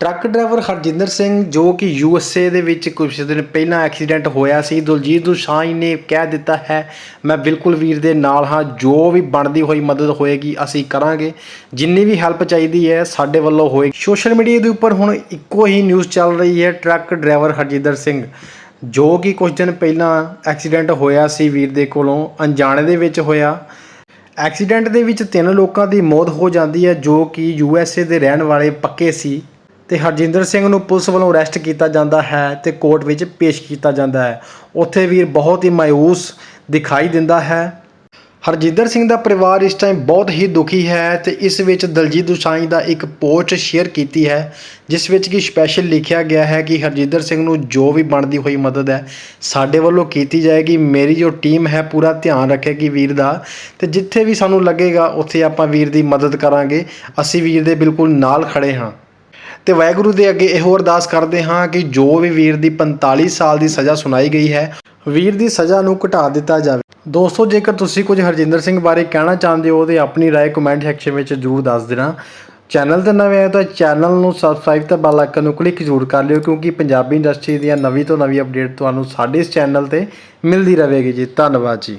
Truck driver Harjinder Singh, ਜੋ ਕਿ U S A ਦੇ ਵਿੱਚ ਕੁਝ ਦਿਨ ਪਹਿਲਾਂ ਐਕਸੀਡੈਂਟ ਹੋਇਆ ਸੀ। ਦਲਜੀਤ ਦੋਸਾਂਝ ਨੇ ਕਹਿ ਦਿੱਤਾ ਹੈ, ਮੈਂ ਬਿਲਕੁਲ ਵੀਰ ਦੇ ਨਾਲ ਹਾਂ, ਜੋ ਵੀ ਬਣਦੀ ਹੋਈ ਮਦਦ ਹੋਏਗੀ, ਅਸੀਂ ਕਰਾਂਗੇ। ਜਿੰਨੀ ਵੀ ਹੈਲਪ ਚਾਹੀਦੀ ਹੈ, ਸਾਡੇ ਵੱਲੋਂ ਹੋਏਗੀ। ਸੋਸ਼ਲ ਮੀਡੀਆ ਦੇ ਉੱਪਰ ਹੁਣ ਇੱਕੋ ਹੀ ਨਿਊਜ਼ ਚੱਲ ਰਹੀ ਹੈ, ਟਰੱਕ ਡਰਾਈਵਰ ਹਰਜਿੰਦਰ ਸਿੰਘ, ਜੋ ਕਿ ਕੁਝ ਦਿਨ ਪਹਿਲਾਂ ਐਕਸੀਡੈਂਟ ਹੋਇਆ ਸੀ ਵੀਰ ਦੇ ਕੋਲੋਂ, ਅਣਜਾਣੇ ਦੇ ਵਿੱਚ ਹੋਇਆ। ਐਕਸੀਡੈਂਟ ਦੇ ਵਿੱਚ ਤਿੰਨ ਲੋਕਾਂ ਦੀ ਮੌਤ ਹੋ ਜਾਂਦੀ ਹੈ, ਜੋ ਕਿ ਯੂ ਐਸ ਏ ਦੇ ਰਹਿਣ ਵਾਲੇ ਪੱਕੇ ਸੀ। ਤੇ ਹਰਜਿੰਦਰ ਸਿੰਘ ਨੂੰ ਪੁਲਿਸ ਵੱਲੋਂ ਅਰੈਸਟ ਕੀਤਾ ਜਾਂਦਾ ਹੈ ਤੇ ਕੋਰਟ ਵਿੱਚ ਪੇਸ਼ ਕੀਤਾ ਜਾਂਦਾ ਹੈ। ਉੱਥੇ ਵੀਰ ਬਹੁਤ ਹੀ ਮਾਇੂਸ ਦਿਖਾਈ ਦਿੰਦਾ ਹੈ। ਹਰਜਿੰਦਰ ਸਿੰਘ ਦਾ ਪਰਿਵਾਰ ਇਸ ਟਾਈਮ ਬਹੁਤ ਹੀ ਦੁਖੀ ਹੈ ਤੇ ਇਸ ਵਿੱਚ ਦਲਜੀਤ ਦੋਸਾਂਝ ਦਾ ਇੱਕ ਪੋਸਟ ਸ਼ੇਅਰ ਕੀਤੀ ਹੈ, ਜਿਸ ਵਿੱਚ ਕਿ ਸਪੈਸ਼ਲ ਲਿਖਿਆ ਗਿਆ ਹੈ ਕਿ ਹਰਜਿੰਦਰ ਸਿੰਘ ਨੂੰ ਜੋ ਵੀ ਬਣਦੀ ਹੋਈ ਮਦਦ ਹੈ, ਸਾਡੇ ਵੱਲੋਂ ਕੀਤੀ ਜਾਏਗੀ। ਮੇਰੀ ਜੋ ਟੀਮ ਹੈ, ਪੂਰਾ ਧਿਆਨ ਰੱਖੇਗੀ ਵੀਰ ਦਾ ਤੇ ਜਿੱਥੇ ਵੀ ਸਾਨੂੰ ਲੱਗੇਗਾ, ਉੱਥੇ ਆਪਾਂ ਵੀਰ ਦੀ ਮਦਦ ਕਰਾਂਗੇ। ਅਸੀਂ ਵੀਰ ਦੇ ਬਿਲਕੁਲ ਨਾਲ ਖੜੇ ਹਾਂ। ਤੇ ਵਾਹਿਗੁਰੂ ਦੇ ਅੱਗੇ ਇਹੋ ਅਰਦਾਸ ਕਰਦੇ ਹਾਂ ਕਿ ਜੋ ਵੀ ਵੀਰ ਦੀ 45 ਸਾਲ ਦੀ ਸਜ਼ਾ ਸੁਣਾਈ ਗਈ ਹੈ ਵੀਰ ਦੀ ਸਜ਼ਾ ਨੂੰ ਘਟਾ ਦਿੱਤਾ ਜਾਵੇ ਦੋਸਤੋ ਜੇਕਰ ਤੁਸੀਂ ਕੁਝ ਹਰਜਿੰਦਰ ਸਿੰਘ ਬਾਰੇ ਕਹਿਣਾ ਚਾਹੁੰਦੇ ਹੋ ਤੇ ਆਪਣੀ رائے ਕਮੈਂਟ ਸੈਕਸ਼ਨ ਵਿੱਚ ਜ਼ਰੂਰ ਦੱਸ ਦੇਣਾ ਚੈਨਲ ਤੇ ਨਵੇਂ ਆਏ ਤਾਂ ਚੈਨਲ ਨੂੰ ਸਬਸਕ੍ਰਾਈਬ ਤੇ ਬੈਲ ਆਈਕਨ ਨੂੰ ਕਲਿੱਕ ਜ਼ਰੂਰ ਕਰ ਲਿਓ ਕਿਉਂਕਿ ਪੰਜਾਬੀ ਇੰਡਸਟਰੀ ਦੀਆਂ ਨਵੀਂ ਤੋਂ ਨਵੀਂ ਅਪਡੇਟ ਤੁਹਾਨੂੰ ਸਾਡੇ ਇਸ ਚੈਨਲ ਤੇ ਮਿਲਦੀ ਰਹੇਗੀ ਜੀ ਧੰਨਵਾਦ ਜੀ